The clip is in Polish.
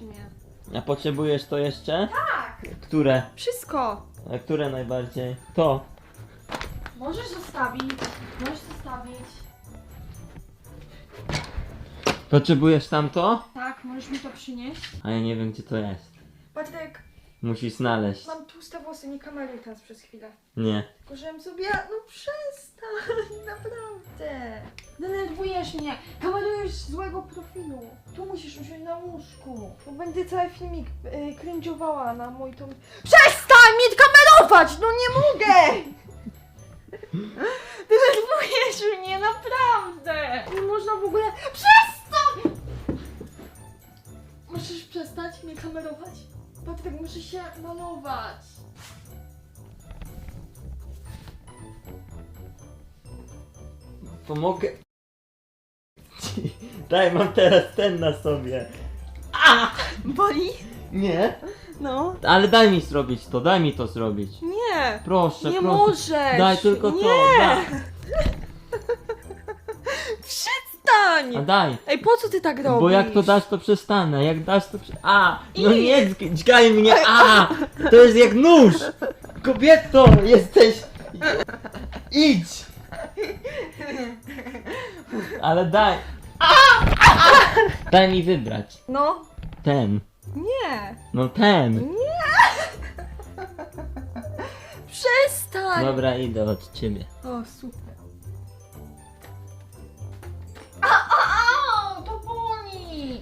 Mnie. A potrzebujesz to jeszcze? Tak! Które? Wszystko! A które najbardziej? To. Możesz zostawić. Możesz zostawić. Potrzebujesz tamto? Tak, możesz mi to przynieść. A ja nie wiem gdzie to jest. Patryk, Musisz znaleźć. mam tłuste włosy, nie kameruj teraz przez chwilę. Nie. Tylko żebym sobie... No przestań, naprawdę. Denerwujesz mnie. Kamerujesz złego profilu. Tu musisz usiąść na łóżku. Bo będzie cały filmik y, kręciowała na mój tom... Przestań mnie kamerować! No nie mogę! Denerwujesz mnie, naprawdę! Nie można w ogóle... Przestań! Możesz przestać mnie kamerować? Patryk, muszę się malować. Pomogę. Daj, mam teraz ten na sobie. Boli? Nie? No. Ale daj mi zrobić to, daj mi to zrobić. Nie. Proszę, Nie proszę. możesz. Daj tylko nie. to. Daj. Przestań! A daj. Ej, po co ty tak robisz? Bo jak to dasz, to przestanę. Jak dasz, to prze... A! No I- nie, dźg- dźgaj mnie! A! To jest jak nóż! Kobieto, jesteś... Idź! Ale daj. Daj mi wybrać. No. Ten. Nie. No ten. Przestań! Dobra, idę od ciebie. O, super. A, a, a, to boli!